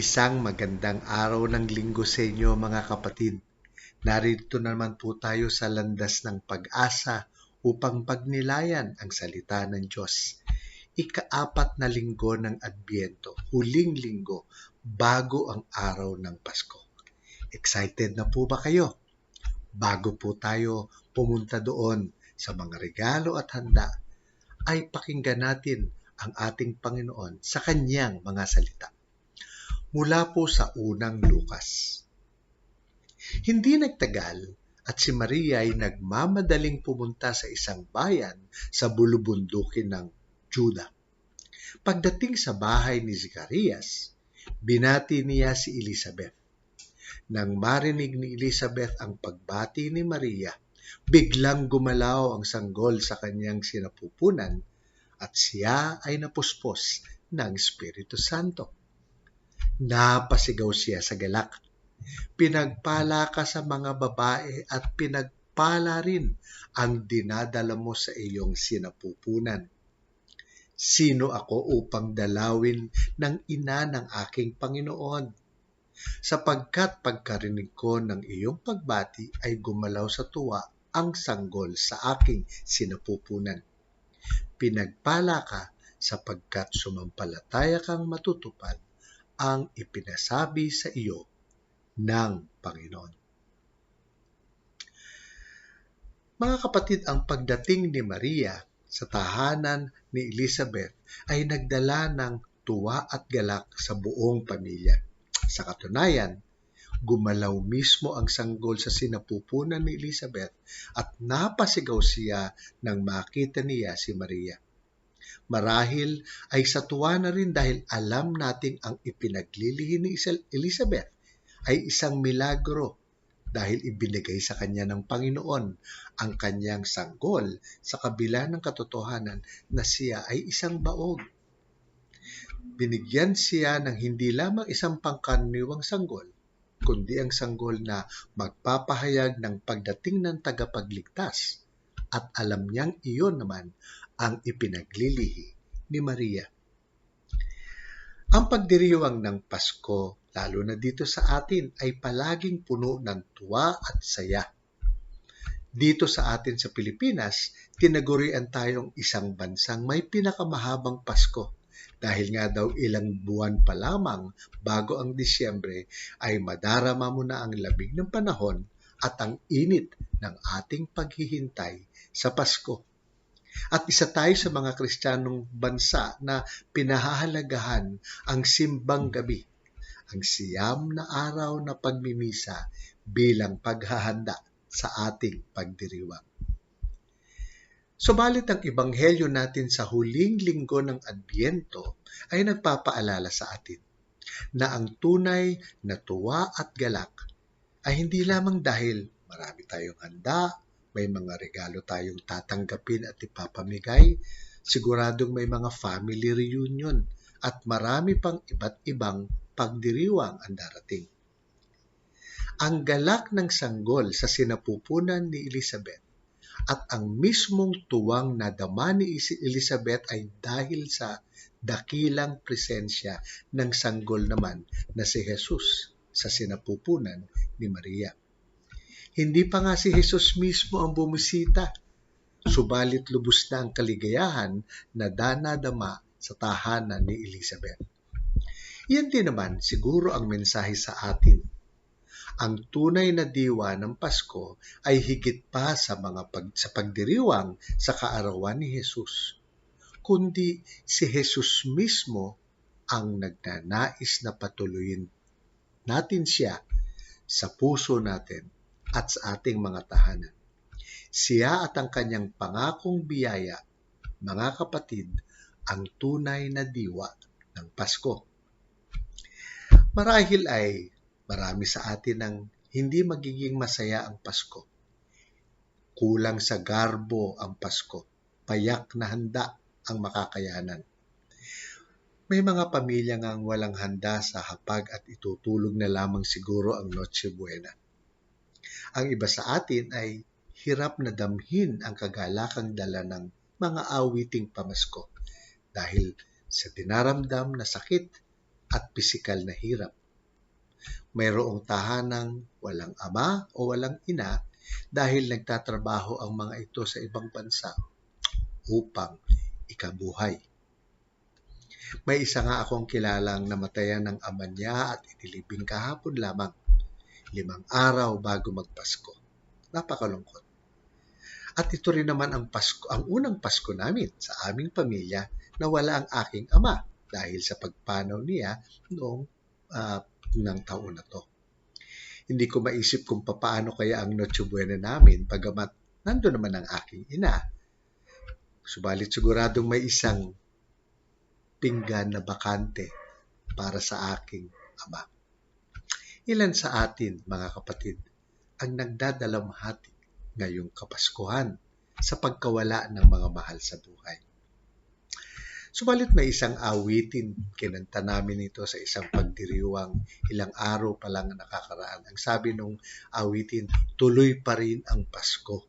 Isang magandang araw ng linggo sa inyo mga kapatid. Narito naman po tayo sa landas ng pag-asa upang pagnilayan ang salita ng Diyos. Ikaapat na linggo ng Adbyento, huling linggo, bago ang araw ng Pasko. Excited na po ba kayo? Bago po tayo pumunta doon sa mga regalo at handa, ay pakinggan natin ang ating Panginoon sa kanyang mga salita mula po sa unang Lukas. Hindi nagtagal at si Maria ay nagmamadaling pumunta sa isang bayan sa bulubundukin ng Juda. Pagdating sa bahay ni Zacarias, binati niya si Elizabeth. Nang marinig ni Elizabeth ang pagbati ni Maria, biglang gumalaw ang sanggol sa kanyang sinapupunan at siya ay napuspos ng Espiritu Santo. Napasigaw siya sa galak. Pinagpala ka sa mga babae at pinagpala rin ang dinadala mo sa iyong sinapupunan. Sino ako upang dalawin ng ina ng aking Panginoon? Sapagkat pagkarinig ko ng iyong pagbati ay gumalaw sa tuwa ang sanggol sa aking sinapupunan. Pinagpala ka sapagkat sumampalataya kang matutupad ang ipinasabi sa iyo ng Panginoon. Mga kapatid, ang pagdating ni Maria sa tahanan ni Elizabeth ay nagdala ng tuwa at galak sa buong pamilya. Sa katunayan, gumalaw mismo ang sanggol sa sinapupunan ni Elizabeth at napasigaw siya nang makita niya si Maria. Marahil ay sa tuwa na rin dahil alam nating ang ipinaglilihi ni Elizabeth ay isang milagro dahil ibinigay sa kanya ng Panginoon ang kanyang sanggol sa kabila ng katotohanan na siya ay isang baog. Binigyan siya ng hindi lamang isang pangkaraniwang sanggol, kundi ang sanggol na magpapahayag ng pagdating ng tagapagligtas at alam niyang iyon naman ang ipinaglilihi ni Maria. Ang pagdiriwang ng Pasko, lalo na dito sa atin, ay palaging puno ng tuwa at saya. Dito sa atin sa Pilipinas, tinagurian tayong isang bansang may pinakamahabang Pasko dahil nga daw ilang buwan pa lamang bago ang Disyembre ay madarama mo na ang labig ng panahon at ang init ng ating paghihintay sa Pasko. At isa tayo sa mga Kristiyanong bansa na pinahahalagahan ang simbang gabi, ang siyam na araw na pagmimisa bilang paghahanda sa ating pagdiriwang. Subalit ang ebanghelyo natin sa huling linggo ng Adbyento ay nagpapaalala sa atin na ang tunay na tuwa at galak ay hindi lamang dahil marami tayong handa, may mga regalo tayong tatanggapin at ipapamigay, siguradong may mga family reunion at marami pang iba't ibang pagdiriwang ang darating. Ang galak ng sanggol sa sinapupunan ni Elizabeth at ang mismong tuwang nadama ni Elizabeth ay dahil sa dakilang presensya ng sanggol naman na si Jesus sa sinapupunan ni Maria. Hindi pa nga si Jesus mismo ang bumisita, subalit lubos na ang kaligayahan na danadama sa tahanan ni Elizabeth. Yan din naman siguro ang mensahe sa atin. Ang tunay na diwa ng Pasko ay higit pa sa mga pag, sa pagdiriwang sa kaarawan ni Jesus, kundi si Jesus mismo ang nagnanais na patuloyin natin siya sa puso natin at sa ating mga tahanan. Siya at ang kanyang pangakong biyaya, mga kapatid, ang tunay na diwa ng Pasko. Marahil ay marami sa atin ang hindi magiging masaya ang Pasko. Kulang sa garbo ang Pasko. Payak na handa ang makakayanan. May mga pamilya ngang walang handa sa hapag at itutulog na lamang siguro ang Noche Buena. Ang iba sa atin ay hirap na damhin ang kagalakang dala ng mga awiting pamasko dahil sa dinaramdam na sakit at pisikal na hirap. Mayroong tahanang walang ama o walang ina dahil nagtatrabaho ang mga ito sa ibang bansa upang ikabuhay. May isa nga akong kilalang namatayan ng ama niya at inilibing kahapon lamang, limang araw bago magpasko. Napakalungkot. At ito rin naman ang Pasko, ang unang Pasko namin sa aming pamilya na wala ang aking ama dahil sa pagpanaw niya noong uh, ng taon na to. Hindi ko maisip kung paano kaya ang Noche Buena namin pagamat nando naman ang aking ina. Subalit siguradong may isang pinggan na bakante para sa aking ama. Ilan sa atin, mga kapatid, ang nagdadalamhati ngayong kapaskuhan sa pagkawala ng mga mahal sa buhay. Subalit may isang awitin, kinanta namin ito sa isang pagdiriwang ilang araw pa lang nakakaraan. Ang sabi nung awitin, tuloy pa rin ang Pasko.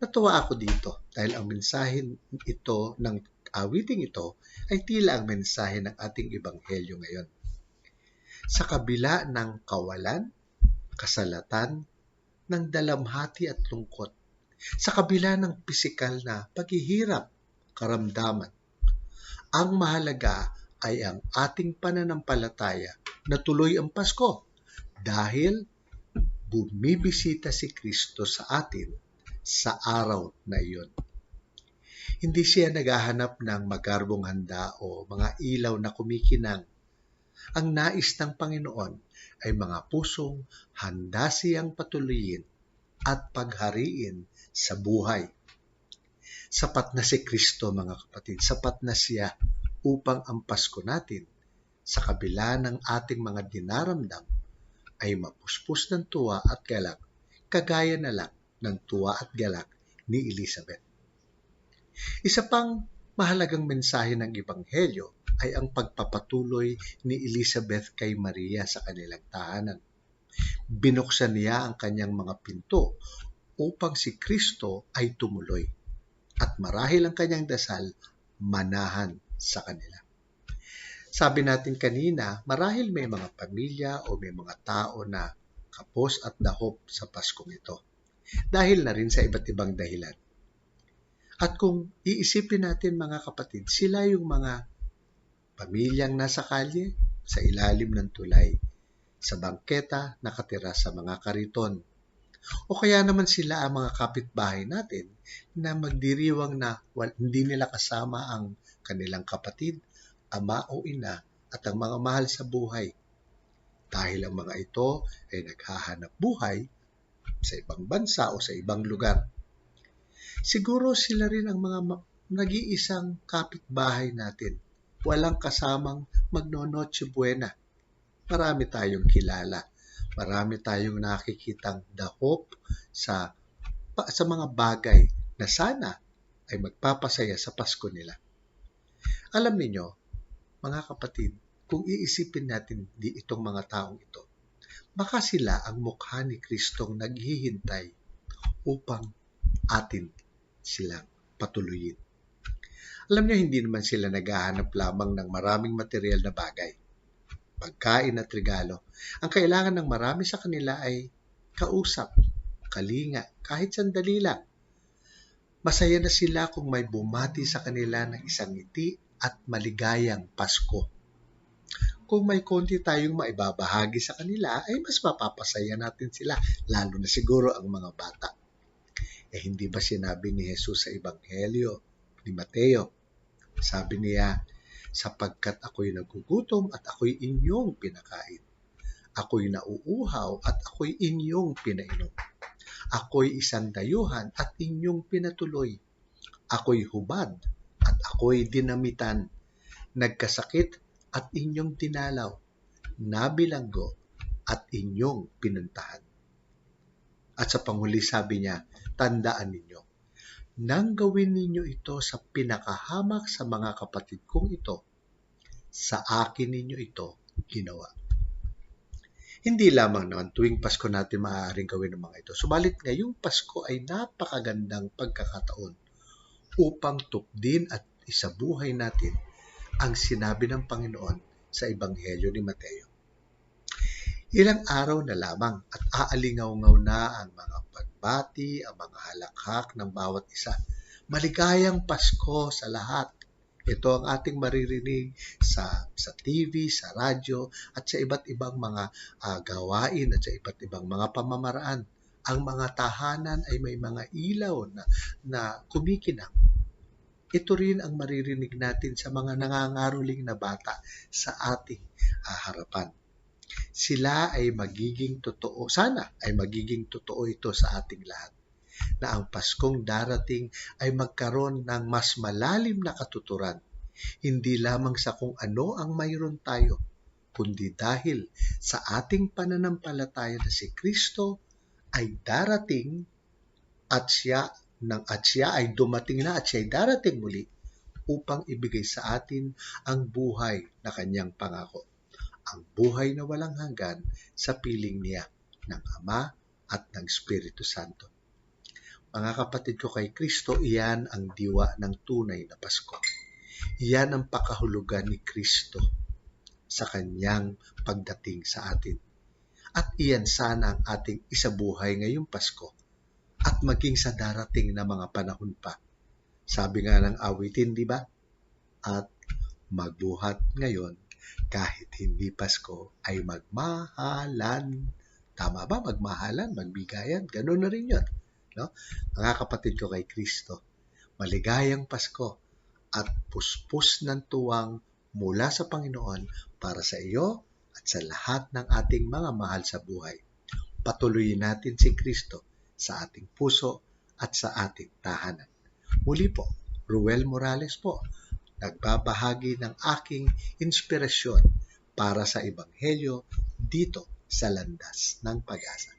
Natuwa ako dito dahil ang mensahe ito ng awiting ito ay tila ang mensahe ng ating ebanghelyo ngayon. Sa kabila ng kawalan, kasalatan, ng dalamhati at lungkot, sa kabila ng pisikal na paghihirap, karamdaman, ang mahalaga ay ang ating pananampalataya na tuloy ang Pasko dahil bumibisita si Kristo sa atin sa araw na iyon. Hindi siya naghahanap ng magarbong handa o mga ilaw na kumikinang. Ang nais ng Panginoon ay mga pusong handa siyang patuloyin at paghariin sa buhay Sapat na si Kristo mga kapatid, sapat na siya upang ang Pasko natin sa kabila ng ating mga dinaramdam ay mapuspos ng tuwa at galak, kagaya na lang ng tuwa at galak ni Elizabeth. Isa pang mahalagang mensahe ng Ebanghelyo ay ang pagpapatuloy ni Elizabeth kay Maria sa kanilang tahanan. Binuksan niya ang kanyang mga pinto upang si Kristo ay tumuloy at marahil ang kanyang dasal manahan sa kanila. Sabi natin kanina, marahil may mga pamilya o may mga tao na kapos at dahop sa Paskong ito. Dahil na rin sa iba't ibang dahilan. At kung iisipin natin mga kapatid, sila yung mga pamilyang nasa kalye, sa ilalim ng tulay, sa bangketa nakatira sa mga kariton, o kaya naman sila ang mga kapitbahay natin na magdiriwang na well, hindi nila kasama ang kanilang kapatid, ama o ina at ang mga mahal sa buhay. Dahil ang mga ito ay naghahanap buhay sa ibang bansa o sa ibang lugar. Siguro sila rin ang mga nag-iisang kapitbahay natin. Walang kasamang magnonoche buena. Marami tayong kilala Marami tayong nakikitang dahop sa sa mga bagay na sana ay magpapasaya sa Pasko nila. Alam niyo, mga kapatid, kung iisipin natin di itong mga taong ito, baka sila ang mukha ni Kristong naghihintay upang atin silang patuloyin. Alam niyo, hindi naman sila naghahanap lamang ng maraming material na bagay pagkain at regalo. Ang kailangan ng marami sa kanila ay kausap, kalinga, kahit sandali lang. Masaya na sila kung may bumati sa kanila ng isang ngiti at maligayang Pasko. Kung may konti tayong maibabahagi sa kanila, ay mas mapapasaya natin sila, lalo na siguro ang mga bata. Eh hindi ba sinabi ni Jesus sa Ebanghelyo ni Mateo? Sabi niya, sapagkat ako'y nagugutom at ako'y inyong pinakain. Ako'y nauuhaw at ako'y inyong pinainom. Ako'y isang dayuhan at inyong pinatuloy. Ako'y hubad at ako'y dinamitan. Nagkasakit at inyong tinalaw. Nabilanggo at inyong pinuntahan. At sa panghuli sabi niya, tandaan ninyo, nang gawin ninyo ito sa pinakahamak sa mga kapatid kong ito, sa akin ninyo ito ginawa. Hindi lamang naman tuwing Pasko natin maaaring gawin ng mga ito. Subalit ngayong Pasko ay napakagandang pagkakataon upang tukdin at isabuhay natin ang sinabi ng Panginoon sa Ebanghelyo ni Mateo. Ilang araw na lamang at aalingaw-ngaw na ang mga pagbati, ang mga halakhak ng bawat isa. Maligayang Pasko sa lahat. Ito ang ating maririnig sa sa TV, sa radyo at sa iba't ibang mga uh, gawain at sa iba't ibang mga pamamaraan. Ang mga tahanan ay may mga ilaw na, na kumikinang. Ito rin ang maririnig natin sa mga nangangaroling na bata sa ating uh, harapan. Sila ay magiging totoo, sana ay magiging totoo ito sa ating lahat na ang Paskong darating ay magkaroon ng mas malalim na katuturan, hindi lamang sa kung ano ang mayroon tayo, kundi dahil sa ating pananampalataya na si Kristo ay darating at siya ng at siya ay dumating na at siya ay darating muli upang ibigay sa atin ang buhay na kanyang pangako. Ang buhay na walang hanggan sa piling niya ng Ama at ng Espiritu Santo. Mga kapatid ko kay Kristo, iyan ang diwa ng tunay na Pasko. Iyan ang pakahulugan ni Kristo sa kanyang pagdating sa atin. At iyan sana ang ating isabuhay ngayong Pasko at maging sa darating na mga panahon pa. Sabi nga ng awitin, di ba? At magbuhat ngayon kahit hindi Pasko ay magmahalan. Tama ba? Magmahalan, magbigayan. Ganun na rin yun. No? Mga kapatid ko kay Kristo, maligayang Pasko at puspos ng tuwang mula sa Panginoon para sa iyo at sa lahat ng ating mga mahal sa buhay. Patuloyin natin si Kristo sa ating puso at sa ating tahanan. Muli po, Ruel Morales po, nagbabahagi ng aking inspirasyon para sa Ebanghelyo dito sa landas ng pag-asa.